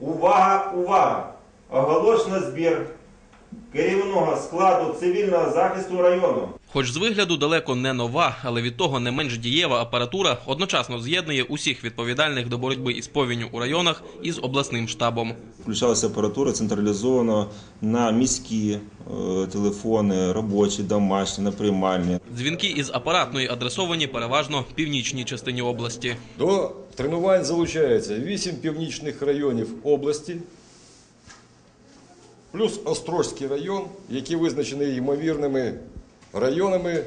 Увага, увага! Оголошено збір керівного складу цивільного захисту району. Хоч з вигляду далеко не нова, але від того не менш дієва апаратура одночасно з'єднує усіх відповідальних до боротьби із повінню у районах із обласним штабом. Включалася апаратура централізовано на міські е, телефони, робочі, домашні, на приймальні. Дзвінки із апаратної адресовані переважно північній частині області. До тренувань залучається 8 північних районів області, плюс Острозький район, який визначений ймовірними районами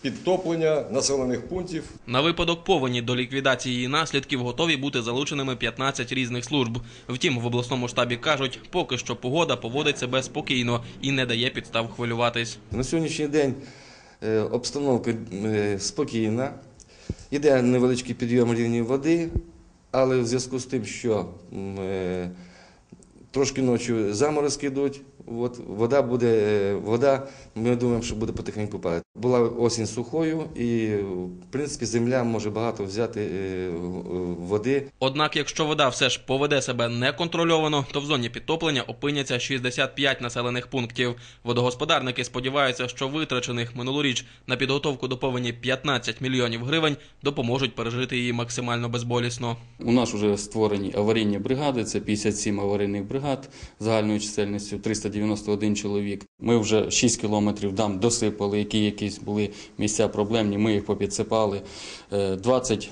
підтоплення населених пунктів На випадок повені до ліквідації її наслідків готові бути залученими 15 різних служб. Втім, в обласному штабі кажуть, поки що погода поводить себе спокійно і не дає підстав хвилюватись. На сьогоднішній день е, обстановка е, спокійна. Іде невеличкий підйом рівня води, але в зв'язку з тим, що е, трошки ночі заморозки йдуть, от, вода буде, вода, ми думаємо, що буде потихеньку падати. Була осінь сухою і, в принципі, земля може багато взяти е, води. Однак, якщо вода все ж поведе себе неконтрольовано, то в зоні підтоплення опиняться 65 населених пунктів. Водогосподарники сподіваються, що витрачених минулоріч на підготовку до повені 15 мільйонів гривень допоможуть пережити її максимально безболісно. У нас вже створені аварійні бригади, це 57 аварійних бригад загальною чисельністю 391 чоловік. Ми вже 6 кілометрів дам досипали, які якісь були місця проблемні, ми їх попідсипали. Е, 20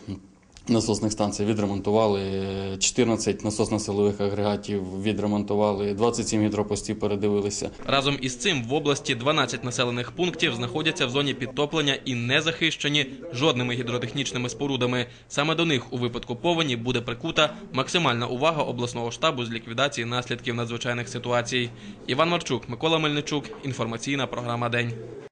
насосних станцій відремонтували, е, 14 насосно-силових агрегатів відремонтували, 27 гідропостів передивилися. Разом із цим в області 12 населених пунктів знаходяться в зоні підтоплення і не захищені жодними гідротехнічними спорудами. Саме до них у випадку повені буде прикута максимальна увага обласного штабу з ліквідації наслідків надзвичайних ситуацій. Іван Марчук, Микола Мельничук. Інформаційна програма День.